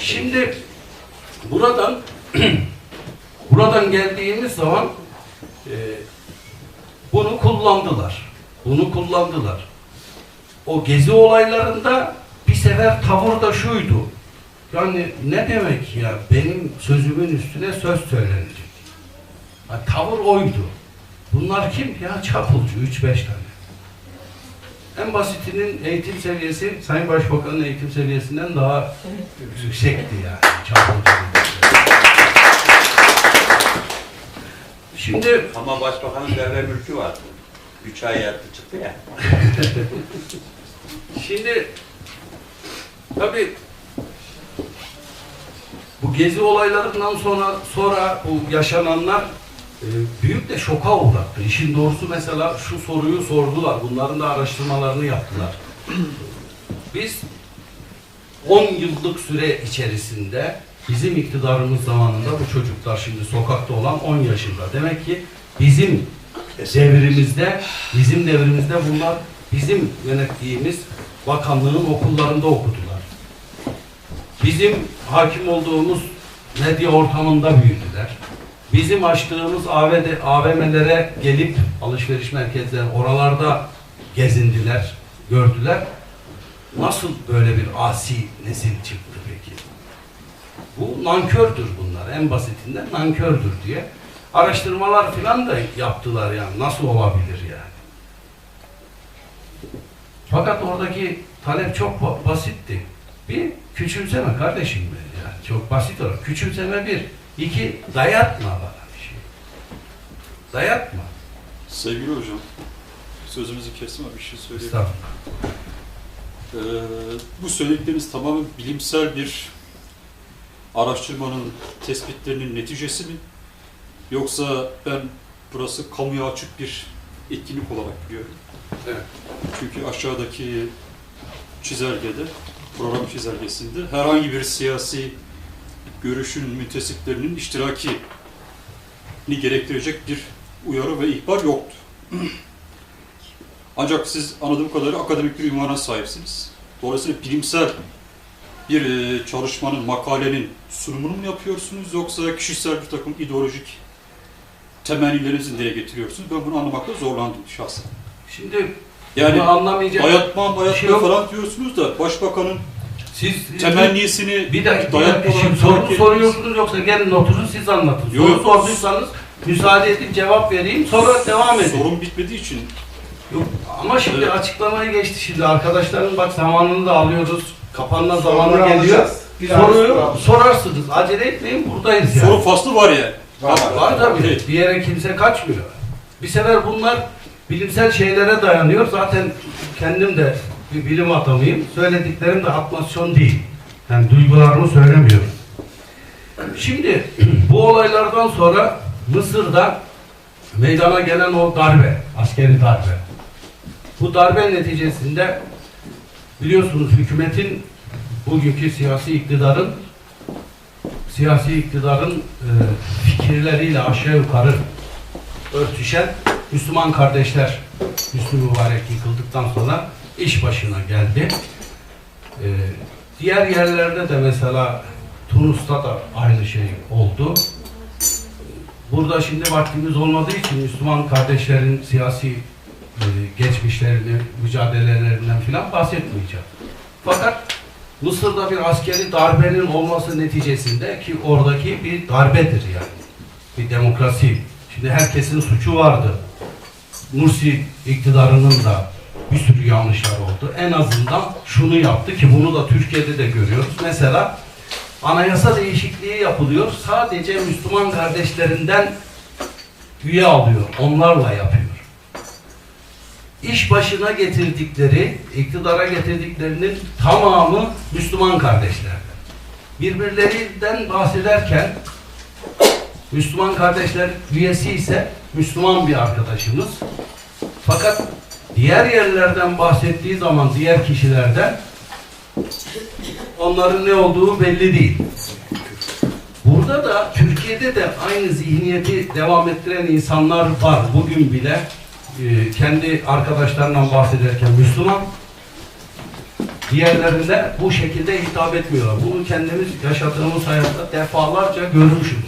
Şimdi buradan buradan geldiğimiz zaman e, bunu kullandılar. Bunu kullandılar. O gezi olaylarında bir sefer tavır da şuydu. Yani ne demek ya benim sözümün üstüne söz söylenecek. Ha, tavır oydu. Bunlar kim ya? Çapulcu 3-5 tane. En basitinin eğitim seviyesi Sayın Başbakan'ın eğitim seviyesinden daha yüksekti yani. Şimdi Ama başbakanın devre mülkü vardı. Üç ay yattı çıktı ya. Şimdi tabi bu gezi olaylarından sonra sonra bu yaşananlar büyük de şoka uğrattı. İşin doğrusu mesela şu soruyu sordular. Bunların da araştırmalarını yaptılar. Biz 10 yıllık süre içerisinde bizim iktidarımız zamanında bu çocuklar şimdi sokakta olan 10 yaşında. Demek ki bizim devrimizde, bizim devrimizde bunlar bizim yönettiğimiz bakanlığın okullarında okudular. Bizim hakim olduğumuz medya ortamında büyüdüler. Bizim açtığımız AVM'lere gelip alışveriş merkezleri oralarda gezindiler, gördüler. Nasıl böyle bir asi nesil çıktı peki? Bu nankördür bunlar. En basitinden nankördür diye. Araştırmalar filan da yaptılar yani. Nasıl olabilir yani? Fakat oradaki talep çok ba- basitti. Bir, küçümseme kardeşim yani. Çok basit olarak. Küçümseme bir. İki, dayatma bana bir şey. Dayatma. Sevgili hocam, sözümüzü ama bir şey söyleyeyim. Ee, bu söyledikleriniz tamamen bilimsel bir araştırmanın tespitlerinin neticesi mi? Yoksa ben burası kamuya açık bir etkinlik olarak biliyorum. Evet. Çünkü aşağıdaki çizelgede, program çizelgesinde herhangi bir siyasi görüşün müntesiplerinin iştirakini gerektirecek bir uyarı ve ihbar yoktu. Ancak siz anladığım kadarıyla akademik bir ünvana sahipsiniz. Dolayısıyla bilimsel bir e, çalışmanın, makalenin sunumunu mu yapıyorsunuz yoksa kişisel bir takım ideolojik temennilerinizi dile getiriyorsunuz? Ben bunu anlamakta zorlandım şahsen. Şimdi Yani anlamayacak Dayatma, bir bayatma şey falan diyorsunuz da başbakanın Siz temennisini bir dakika, bir dayatma dakika. Şimdi soru ettiniz. soruyorsunuz yoksa gelin oturun siz anlatın. Yok. Soru sorduysanız müsaade edip cevap vereyim sonra devam edin. Sorun bitmediği için Yok, ama şimdi Evet. açıklamayı geçti şimdi arkadaşların bak zamanını da alıyoruz. Kapanma zamanı geliyor. Soruyu sorarsınız. Acele etmeyin buradayız yani. soru faslı var yani. Var. Var tabii. Evet. Bir yere kimse kaçmıyor. Bir sefer bunlar bilimsel şeylere dayanıyor. Zaten kendim de bir bilim adamıyım. Söylediklerim de atmasyon değil. Yani duygularımı söylemiyorum. Şimdi bu olaylardan sonra Mısır'da meydana gelen o darbe, askeri darbe. Bu darbe neticesinde biliyorsunuz hükümetin bugünkü siyasi iktidarın siyasi iktidarın e, fikirleriyle aşağı yukarı örtüşen Müslüman kardeşler Müslü Mübarek yıkıldıktan sonra iş başına geldi. E, diğer yerlerde de mesela Tunus'ta da aynı şey oldu. Burada şimdi vaktimiz olmadığı için Müslüman kardeşlerin siyasi e, geçmişlerini, mücadelelerinden filan bahsetmeyeceğim. Fakat Mısır'da bir askeri darbenin olması neticesinde ki oradaki bir darbedir yani. Bir demokrasi. Şimdi herkesin suçu vardı. Mursi iktidarının da bir sürü yanlışlar oldu. En azından şunu yaptı ki bunu da Türkiye'de de görüyoruz. Mesela anayasa değişikliği yapılıyor. Sadece Müslüman kardeşlerinden üye alıyor. Onlarla yapıyor. İş başına getirdikleri, iktidara getirdiklerinin tamamı Müslüman kardeşlerden. Birbirlerinden bahsederken Müslüman kardeşler üyesi ise Müslüman bir arkadaşımız. Fakat diğer yerlerden bahsettiği zaman diğer kişilerden onların ne olduğu belli değil. Burada da Türkiye'de de aynı zihniyeti devam ettiren insanlar var. Bugün bile e, kendi arkadaşlarından bahsederken Müslüman, diğerlerinde bu şekilde hitap etmiyorlar. Bunu kendimiz yaşadığımız hayatta defalarca görmüşüz.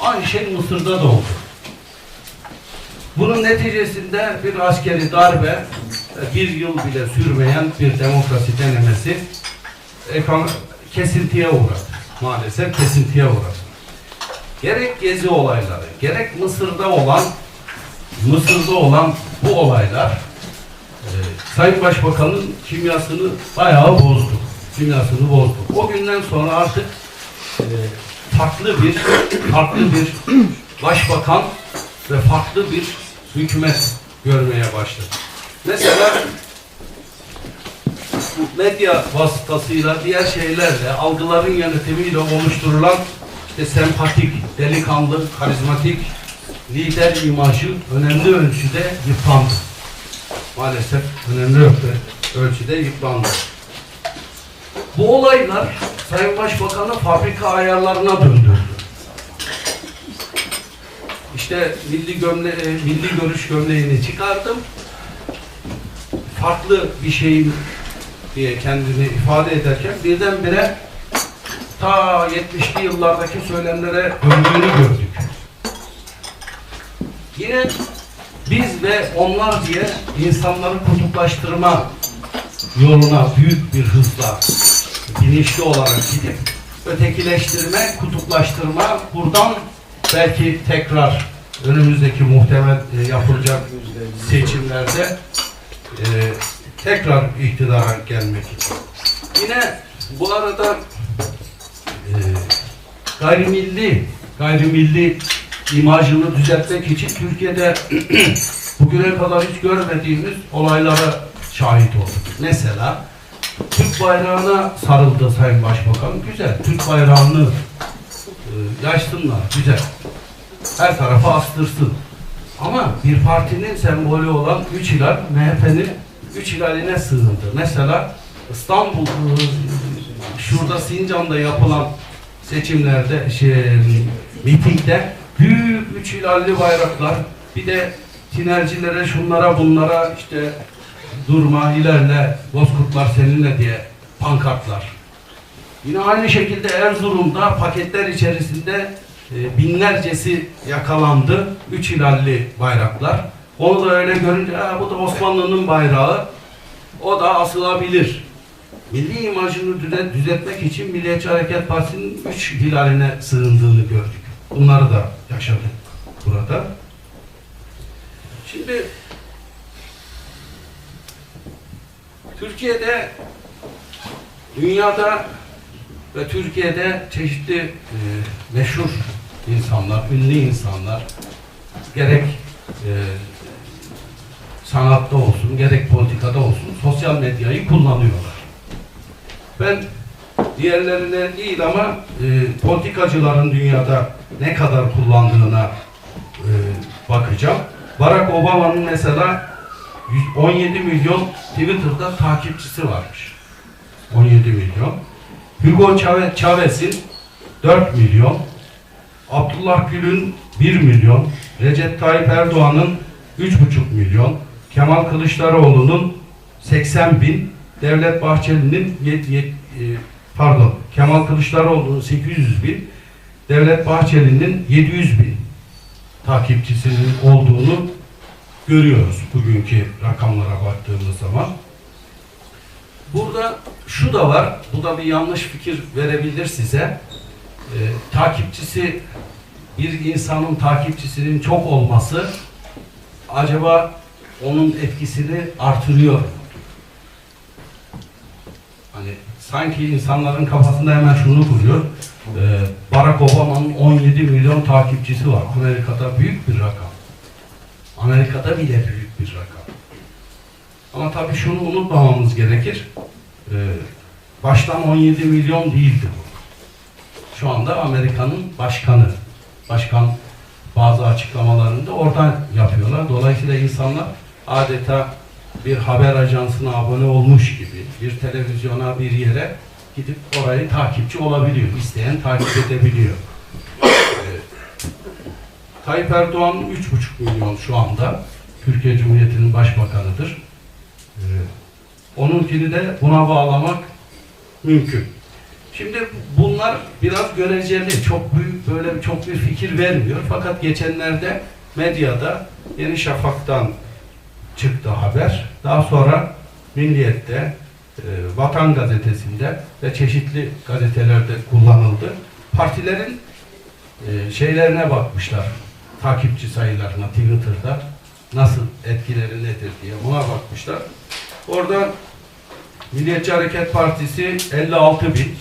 Aynı şey Mısır'da da oldu. Bunun neticesinde bir askeri darbe, e, bir yıl bile sürmeyen bir demokrasi denemesi ekran kesintiye uğradı. Maalesef kesintiye uğradı. Gerek gezi olayları, gerek Mısır'da olan Mısır'da olan bu olaylar e, Sayın Başbakan'ın kimyasını bayağı bozdu. Kimyasını bozdu. O günden sonra artık e, farklı bir farklı bir başbakan ve farklı bir hükümet görmeye başladı. Mesela medya vasıtasıyla diğer şeylerle algıların yönetimiyle oluşturulan işte sempatik, delikanlı, karizmatik lider imajı önemli ölçüde yıprandı. Maalesef önemli ölçü- ölçüde yıprandı. Bu olaylar Sayın Başbakan'ı fabrika ayarlarına döndürdü. İşte milli gömle e, milli görüş gömleğini çıkardım. Farklı bir şeyim diye kendini ifade ederken birdenbire ta 70'li yıllardaki söylemlere döndüğünü gördük. Yine biz ve onlar diye insanları kutuplaştırma yoluna büyük bir hızla bilinçli olarak gidip ötekileştirme, kutuplaştırma buradan belki tekrar önümüzdeki muhtemel e, yapılacak seçimlerde e, tekrar iktidara gelmek için. Yine bu arada e, gayrimilli gayrimilli imajını düzeltmek için Türkiye'de bugüne kadar hiç görmediğimiz olaylara şahit olduk. Mesela Türk bayrağına sarıldı Sayın Başbakan. Güzel. Türk bayrağını e, yaşsınlar. Güzel. Her tarafa astırsın. Ama bir partinin sembolü olan üç hilal MHP'nin üç hilaline sığındı. Mesela İstanbul şurada Sincan'da yapılan seçimlerde şey, mitingde büyük üç hilalli bayraklar bir de tinercilere şunlara bunlara işte durma ilerle bozkurtlar seninle diye pankartlar. Yine aynı şekilde Erzurum'da paketler içerisinde e, binlercesi yakalandı. Üç hilalli bayraklar. Onu da öyle görünce "Ha, bu da Osmanlı'nın bayrağı. O da asılabilir. Milli imajını düze- düzeltmek için Milliyetçi Hareket Partisi'nin üç hilaline sığındığını gördük. Bunları da yaşadık burada. Şimdi Türkiye'de dünyada ve Türkiye'de çeşitli e, meşhur insanlar, ünlü insanlar gerek e, sanatta olsun, gerek politikada olsun sosyal medyayı kullanıyorlar. Ben diğerlerine değil ama e, politikacıların dünyada ne kadar kullandığına e, bakacağım. Barack Obama'nın mesela 100 17 milyon Twitter'da takipçisi varmış. 17 milyon. Hugo Chave- Chavez'in 4 milyon. Abdullah Gül'ün 1 milyon. Recep Tayyip Erdoğan'ın 3,5 milyon. Kemal Kılıçdaroğlu'nun 80 bin. Devlet Bahçeli'nin e, pardon Kemal Kılıçdaroğlu'nun 800 bin. Devlet Bahçeli'nin 700 bin takipçisinin olduğunu görüyoruz bugünkü rakamlara baktığımız zaman. Burada şu da var, bu da bir yanlış fikir verebilir size. Ee, takipçisi, bir insanın takipçisinin çok olması acaba onun etkisini artırıyor? Hani sanki insanların kafasında hemen şunu kuruyor. Ee, Barack Obama'nın 17 milyon takipçisi var. Amerika'da büyük bir rakam. Amerika'da bile büyük bir rakam. Ama tabii şunu unutmamamız gerekir. Ee, baştan 17 milyon değildi bu. Şu anda Amerika'nın başkanı. Başkan bazı açıklamalarında oradan yapıyorlar. Dolayısıyla insanlar adeta bir haber ajansına abone olmuş gibi bir televizyona bir yere gidip orayı takipçi olabiliyor. İsteyen takip edebiliyor. Ee, Tayyip Erdoğan 3,5 milyon şu anda Türkiye Cumhuriyeti'nin başbakanıdır. Ee, onunkini de buna bağlamak mümkün. Şimdi bunlar biraz göreceli, çok büyük böyle çok bir fikir vermiyor. Fakat geçenlerde medyada Yeni Şafak'tan çıktı haber. Daha sonra Milliyet'te, e, Vatan Gazetesi'nde ve çeşitli gazetelerde kullanıldı. Partilerin e, şeylerine bakmışlar. Takipçi sayılarına Twitter'da nasıl etkileri nedir diye buna bakmışlar. Oradan Milliyetçi Hareket Partisi 56 bin,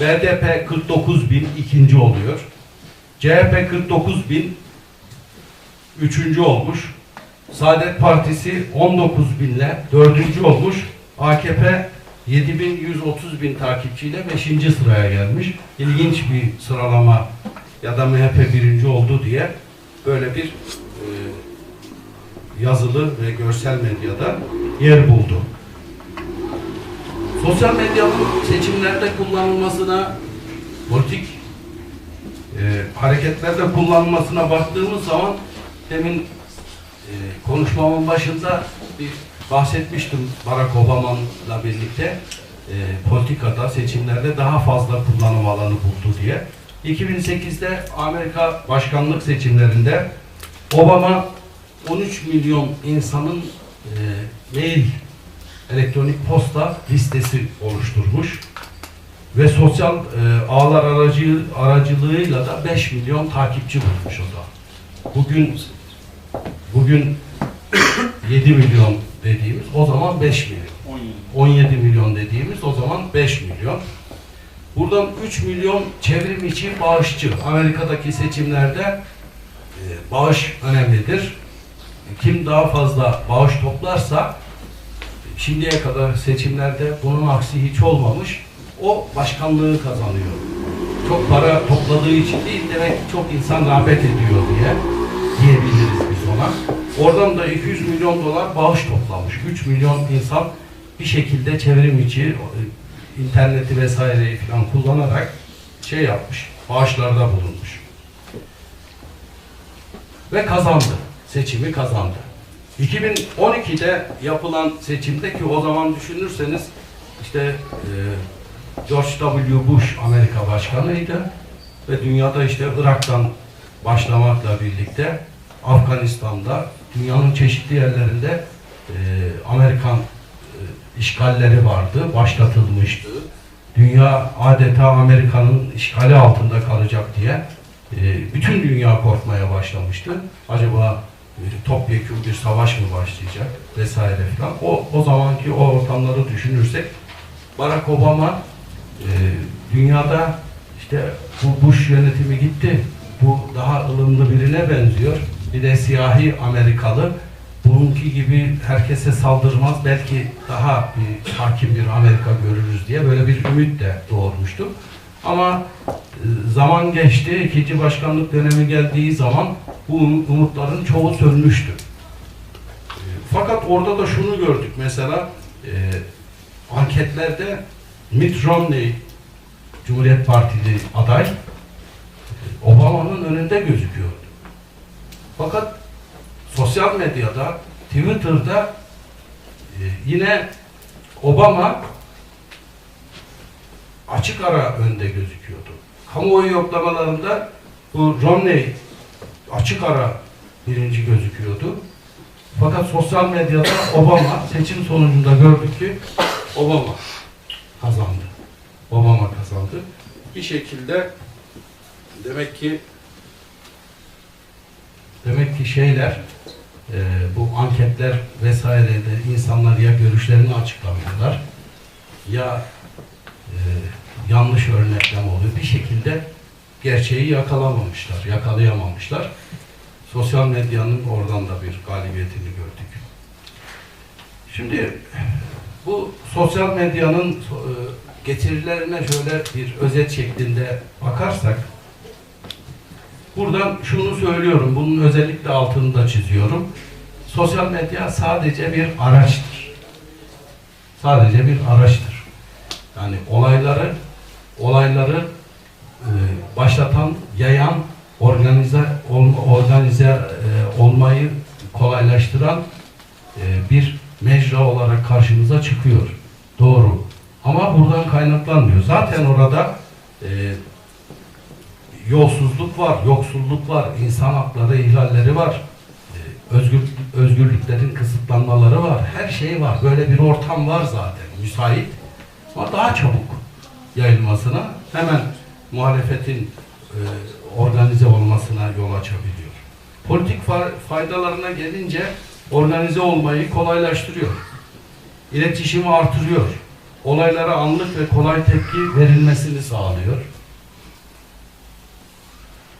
BDP 49 bin ikinci oluyor. CHP 49 bin üçüncü olmuş. Saadet Partisi 19 binle dördüncü olmuş. AKP 7130 bin takipçiyle 5. sıraya gelmiş. İlginç bir sıralama ya da MHP birinci oldu diye böyle bir e, yazılı ve görsel medyada yer buldu. Sosyal medyanın seçimlerde kullanılmasına, politik e, hareketlerde kullanılmasına baktığımız zaman demin e, konuşmamın başında bir bahsetmiştim Barack Obama'la birlikte e, politikada, seçimlerde daha fazla kullanım alanı buldu diye. 2008'de Amerika başkanlık seçimlerinde Obama 13 milyon insanın e, mail elektronik posta listesi oluşturmuş ve sosyal e, ağlar aracı, aracılığıyla da 5 milyon takipçi bulmuş o da. Bugün bugün 7 milyon dediğimiz o zaman 5 milyon. 17 milyon dediğimiz o zaman 5 milyon. Buradan 3 milyon çevrim içi bağışçı. Amerika'daki seçimlerde e, bağış önemlidir. Kim daha fazla bağış toplarsa şimdiye kadar seçimlerde bunun aksi hiç olmamış. O başkanlığı kazanıyor. Çok para topladığı için değil demek çok insan rağbet ediyor diye diyebiliriz biz ona. Oradan da 200 milyon dolar bağış toplamış. 3 milyon insan bir şekilde çevrim içi e, interneti vesaireyi falan kullanarak şey yapmış. Bağışlarda bulunmuş. Ve kazandı. Seçimi kazandı. 2012'de yapılan seçimde ki o zaman düşünürseniz işte e, George W. Bush Amerika Başkanı'ydı ve dünyada işte Irak'tan başlamakla birlikte Afganistan'da dünyanın çeşitli yerlerinde e, Amerikan e, işgalleri vardı, başlatılmıştı. Dünya adeta Amerika'nın işgali altında kalacak diye e, bütün dünya korkmaya başlamıştı. Acaba topyekun bir savaş mı başlayacak vesaire filan. O, o zamanki o ortamları düşünürsek Barack Obama e, dünyada işte bu Bush yönetimi gitti. Bu daha ılımlı birine benziyor. Bir de siyahi Amerikalı. Bununki gibi herkese saldırmaz. Belki daha bir hakim bir Amerika görürüz diye böyle bir ümit de doğurmuştu. Ama e, zaman geçti. ikinci başkanlık dönemi geldiği zaman bu umutların çoğu sönmüştü. E, Fakat orada da şunu gördük mesela e, anketlerde Mitt Romney Cumhuriyet Partili aday e, Obama'nın önünde gözüküyordu. Fakat sosyal medyada, Twitter'da e, yine Obama açık ara önde gözüküyordu. Kamuoyu yoklamalarında bu Romney açık ara birinci gözüküyordu. Fakat sosyal medyada Obama seçim sonucunda gördük ki Obama kazandı. Obama kazandı. Bir şekilde demek ki demek ki şeyler e, bu anketler vesairede insanlar ya görüşlerini açıklamıyorlar ya e, yanlış örneklem oluyor. Bir şekilde gerçeği yakalamamışlar, yakalayamamışlar. Sosyal medyanın oradan da bir galibiyetini gördük. Şimdi bu sosyal medyanın e, getirilerine şöyle bir özet şeklinde bakarsak buradan şunu söylüyorum, bunun özellikle altını da çiziyorum. Sosyal medya sadece bir araçtır. Sadece bir araçtır. Yani olayları olayları e, başlatan, yayan, organize olma, organize e, olmayı kolaylaştıran e, bir mecra olarak karşımıza çıkıyor. Doğru. Ama buradan kaynaklanmıyor. Zaten orada e, yolsuzluk var, yoksulluk var, insan hakları ihlalleri var, e, özgür, özgürlüklerin kısıtlanmaları var, her şey var. Böyle bir ortam var zaten, müsait. Ama daha çabuk yayılmasına hemen muhalefetin e, organize olmasına yol açabiliyor. Politik fa- faydalarına gelince organize olmayı kolaylaştırıyor. İletişimi artırıyor. Olaylara anlık ve kolay tepki verilmesini sağlıyor.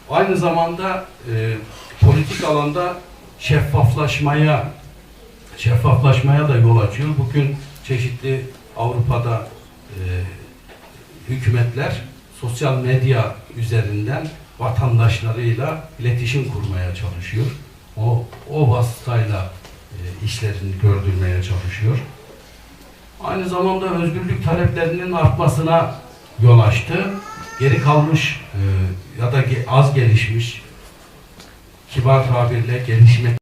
Aynı zamanda e, politik alanda şeffaflaşmaya şeffaflaşmaya da yol açıyor. Bugün çeşitli Avrupa'da e, hükümetler sosyal medya üzerinden vatandaşlarıyla iletişim kurmaya çalışıyor. O, o vasıtayla e, işlerini gördürmeye çalışıyor. Aynı zamanda özgürlük taleplerinin artmasına yol açtı. Geri kalmış e, ya da az gelişmiş, kibar tabirle gelişmek